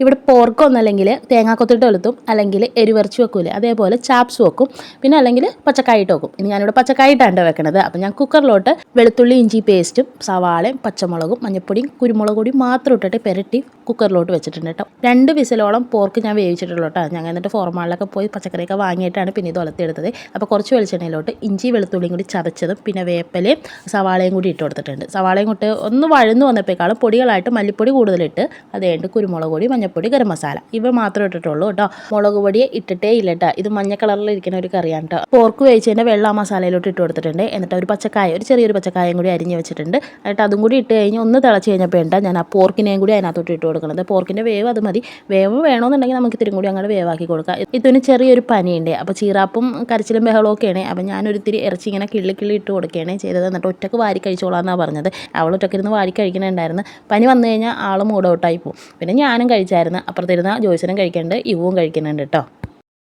ഇവിടെ പോർക്ക് ഒന്നല്ലെങ്കിൽ തേങ്ങാക്കൊത്തിട്ട് വെളുത്തും അല്ലെങ്കിൽ എരിവറച്ച് വെക്കൂലേ. അതേപോലെ ചാപ്സ് വെക്കും. പിന്നെ അല്ലെങ്കിൽ പച്ചക്കായിട്ട് വെക്കും. ഇനി ഞാനിവിടെ പച്ചക്കായിട്ടാണ് വെക്കണത്. അപ്പം ഞാൻ കുക്കറിലോട്ട് വെളുത്തുള്ളി ഇഞ്ചി പേസ്റ്റും സവാളയും പച്ചമുളകും മഞ്ഞപ്പൊടിയും കുരുമുളക് പൊടിയും മാത്രം ഇട്ടിട്ട് പെരട്ടി കുക്കറിലോട്ട് വെച്ചിട്ടുണ്ട് കേട്ടോ. രണ്ട് വിസിലോളം പോർക്ക് ഞാൻ വേവിച്ചിട്ടുള്ളൂ കേട്ടോ. ഞങ്ങൾ എന്നിട്ട് ഫോർമാളിലൊക്കെ പോയി പച്ചക്കറിയൊക്കെ വാങ്ങിയിട്ടാണ് പിന്നെ ഇത് ഒലത്തിയെടുത്തത്. അപ്പോൾ കുറച്ച് വെളിച്ചെണ്ണയിലോട്ട് ഇഞ്ചി വെളുത്തുള്ളിയും കൂടി ചതച്ചതും പിന്നെ വേപ്പലയും സവാളയും കൂടി ഇട്ട് കൊടുത്തിട്ടുണ്ട്. സവാളയും കൂട്ട് ഒന്ന് വഴുന്ന് വന്നപ്പോഴേക്കാളും പൊടികളായിട്ട് മല്ലിപ്പൊടി കൂടുതലിട്ട് അത് കഴിഞ്ഞിട്ട് കുരുമുളക് പൊടി മഞ്ഞപ്പൊടി ഗരം മസാല. ഇവ മാത്രം ഇട്ടിട്ടുള്ളൂ കേട്ടോ മുളക് പൊടി ഇട്ടിട്ടേ ഇല്ല കേട്ടോ ഇത് മഞ്ഞ കളറിൽ ഇരിക്കുന്ന ഒരു കറിയാണ് കേട്ടോ പോർക്ക് വേവിച്ചതിന്റെ വെള്ള മസാലയിലോട്ട് ഇട്ട് കൊടുത്തിട്ടുണ്ട്. എന്നിട്ട് ഒരു പച്ചക്കായ ഒരു ചെറിയൊരു പച്ചക്കായം കൂടി അരിഞ്ഞ് വെച്ചിട്ടുണ്ട്. എന്നിട്ട് അതും കൂടി ഇട്ട് കഴിഞ്ഞ് ഒന്ന് തിളച്ച് കഴിഞ്ഞപ്പോൾ വേണ്ട ഞാൻ ആ പോർക്കിനെയും കൂടി അതിനകത്തോട്ട് ഇട്ട് കൊടുക്കുന്നത്. പോർക്കിന്റെ വേവ് അത് മതി. വേവ് വേണമെന്നുണ്ടെങ്കിൽ നമുക്ക് ഇത്തിരി കൂടി അങ്ങോട്ട് വേവാക്കി കൊടുക്കാം. ഇതിന് ചെറിയൊരു പനിയുണ്ട്. അപ്പോൾ ചീറാപ്പും കരച്ചിലും ബഹളവും ഒക്കെയാണ്. അപ്പോൾ ഞാൻ ഒരുത്തിരി ഇറച്ചി ഇങ്ങനെ കിള്ളി കിള്ളി ഇട്ട് കൊടുക്കുകയാണ് ചെയ്തത്. എന്നിട്ട് ഒറ്റയ്ക്ക് വാരി കഴിച്ചോളാന്നാ പറഞ്ഞത്. അവൾ ഒറ്റയ്ക്ക് ഇരുന്ന് വാരി കഴിക്കണുണ്ടായിരുന്നു. പനി വന്നു കഴിഞ്ഞാൽ ആൾ മൂഡ് ഔട്ടായി പോകും പിന്നെ ഞാനും കഴിച്ചായിരുന്നു അപ്പുറത്തിരുന്ന ജോയ്സനും കഴിക്കുന്നുണ്ട് ഇവും കഴിക്കുന്നുണ്ട് കേട്ടോ